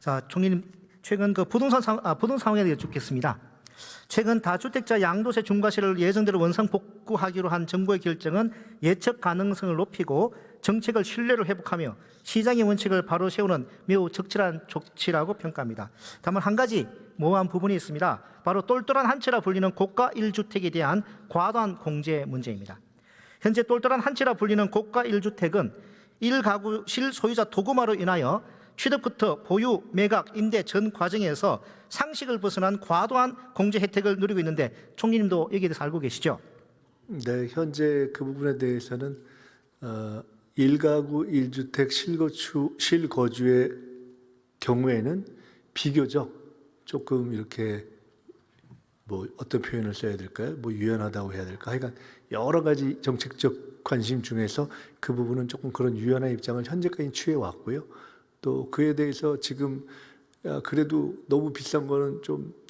자, 총리님 최근 그 부동산 상, 아, 부동산 상황에 대해 여쭙겠습니다. 최근 다주택자 양도세 중과세를 예정대로 원상 복구하기로 한 정부의 결정은 예측 가능성을 높이고 정책을 신뢰를 회복하며 시장의 원칙을 바로 세우는 매우 적절한 조치라고 평가합니다. 다만 한 가지 모호한 부분이 있습니다. 바로 똘똘한 한 채라 불리는 고가 1주택에 대한 과도한 공제 문제입니다. 현재 똘똘한 한 채라 불리는 고가 1주택은 1가구 실소유자 도구마로 인하여 취득부터 보유, 매각, 임대 전 과정에서 상식을 벗어난 과도한 공제 혜택을 누리고 있는데 총리님도 여기에 대해서 알고 계시죠? 네, 현재 그 부분에 대해서는 어, 1가구 1주택 실거주 실거주의 경우에는 비교적 조금 이렇게 뭐 어떤 표현을 써야 될까요? 뭐 유연하다고 해야 될까? 하여간 여러 가지 정책적 관심 중에서 그 부분은 조금 그런 유연한 입장을 현재까지 취해 왔고요. 또 그에 대해서 지금 야, 그래도 너무 비싼 거는 좀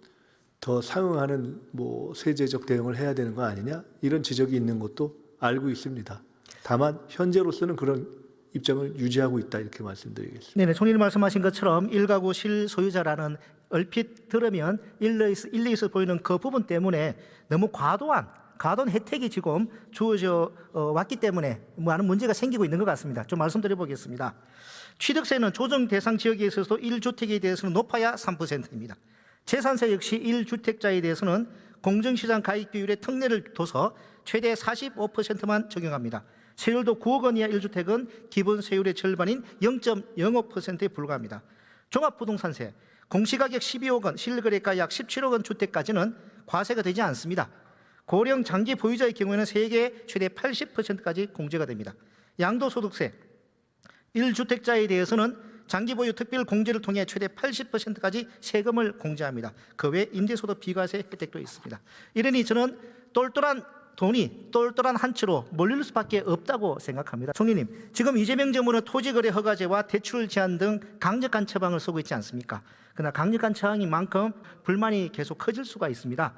더 상응하는 뭐 세제적 대응을 해야 되는 거 아니냐 이런 지적이 있는 것도 알고 있습니다. 다만 현재로서는 그런 입장을 유지하고 있다 이렇게 말씀드리겠습니다. 네네, 총리님 말씀하신 것처럼 1가구 실소유자라는 얼핏 들으면 일리에서, 일리에서 보이는 그 부분 때문에 너무 과도한 과도한 혜택이 지금 주어져 어, 왔기 때문에 많은 문제가 생기고 있는 것 같습니다. 좀 말씀드려 보겠습니다. 취득세는 조정 대상 지역에 있어서도 1주택에 대해서는 높아야 3%입니다. 재산세 역시 1주택자에 대해서는 공정시장 가입 비율의 특례를 둬서 최대 45%만 적용합니다. 세율도 9억 원 이하 1주택은 기본 세율의 절반인 0.05%에 불과합니다. 종합부동산세, 공시가격 12억 원, 실거래가 약 17억 원 주택까지는 과세가 되지 않습니다. 고령 장기 보유자의 경우에는 세계 최대 80%까지 공제가 됩니다. 양도소득세, 1주택자에 대해서는 장기 보유 특별 공제를 통해 최대 80%까지 세금을 공제합니다. 그 외 임대소득 비과세 혜택도 있습니다. 이러니 저는 똘똘한 돈이 똘똘한 한 채로 몰릴 수밖에 없다고 생각합니다. 총리님, 지금 이재명 정부는 토지거래 허가제와 대출 제한 등 강력한 처방을 쓰고 있지 않습니까? 그러나 강력한 처방인 만큼 불만이 계속 커질 수가 있습니다.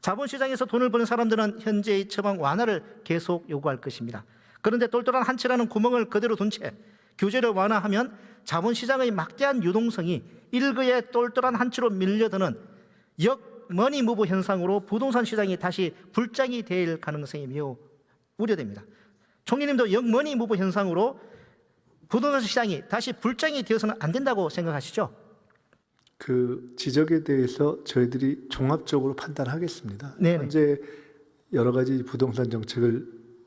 자본시장에서 돈을 버는 사람들은 현재의 처방 완화를 계속 요구할 것입니다. 그런데 똘똘한 한 채라는 구멍을 그대로 둔 채 규제를 완화하면 자본시장의 막대한 유동성이 일거에 똘똘한 한 채로 밀려드는 역 머니 무브 현상으로 부동산 시장이 다시 불장이 될 가능성이 매우 우려됩니다. 총리님도 역 머니 무브 현상으로 부동산 시장이 다시 불장이 되어서는 안 된다고 생각하시죠? 그 지적에 대해서 저희들이 종합적으로 판단하겠습니다. 네네. 현재 여러 가지 부동산 정책을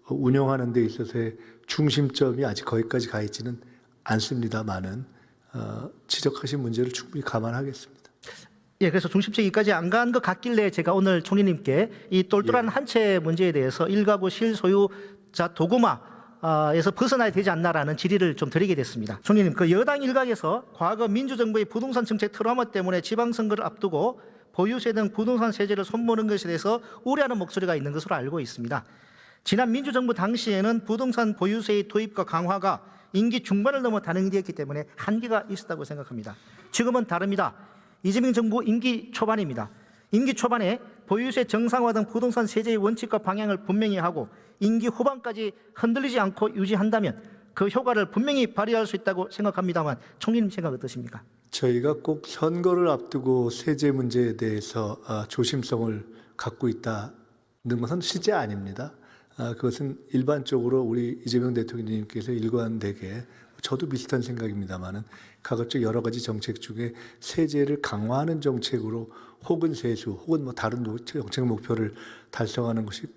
운영하는 데 있어서의 중심점이 아직 거기까지 가 있지는 않습니다만은 어, 지적하신 문제를 충분히 감안하겠습니다. 예, 그래서 중심적이까지 안 간 것 같길래 제가 오늘 총리님께 이 똘똘한 한채 문제에 대해서 일가구 실소유자 도구마에서 벗어나야 되지 않나라는 질의를 좀 드리게 됐습니다. 총리님, 그 여당 일각에서 과거 민주정부의 부동산 정책 트라우마 때문에 지방선거를 앞두고 보유세 등 부동산 세제를 손보는 것에 대해서 우려하는 목소리가 있는 것으로 알고 있습니다. 지난 민주정부 당시에는 부동산 보유세의 도입과 강화가 임기 중반을 넘어 단행되었기 때문에 한계가 있었다고 생각합니다. 지금은 다릅니다. 이재명 정부 임기 초반입니다. 임기 초반에 보유세 정상화 등 부동산 세제의 원칙과 방향을 분명히 하고 임기 후반까지 흔들리지 않고 유지한다면 그 효과를 분명히 발휘할 수 있다고 생각합니다만 총리님 생각 어떠십니까? 저희가 꼭 선거를 앞두고 세제 문제에 대해서 아, 조심성을 갖고 있다는 것은 실제 아닙니다. 아, 그것은 일반적으로 우리 이재명 대통령님께서 일관되게 저도 비슷한 생각입니다만은 가급적 여러 가지 정책 중에 세제를 강화하는 정책으로 혹은 세수 혹은 뭐 다른 노- 정책 목표를 달성하는 것이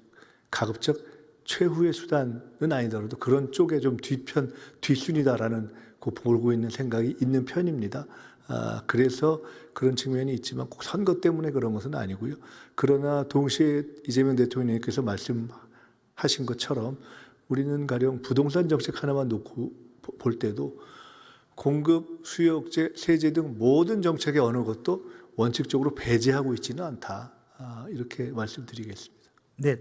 가급적 최후의 수단은 아니더라도 그런 쪽에 좀 뒤편 뒷순이다라는 그 보고 있는 생각이 있는 편입니다. 아, 그래서 그런 측면이 있지만 꼭 선거 때문에 그런 것은 아니고요. 그러나 동시에 이재명 대통령님께서 말씀 하신 것처럼 우리는 가령 부동산 정책 하나만 놓고 보- 볼 때도 공급, 수요 억제, 세제 등 모든 정책의 어느 것도 원칙적으로 배제하고 있지는 않다. 아, 이렇게 말씀드리겠습니다. 네.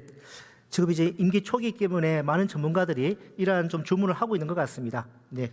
지금 이제 임기 초기 때문에 많은 전문가들이 이러한 좀 주문을 하고 있는 것 같습니다. 네.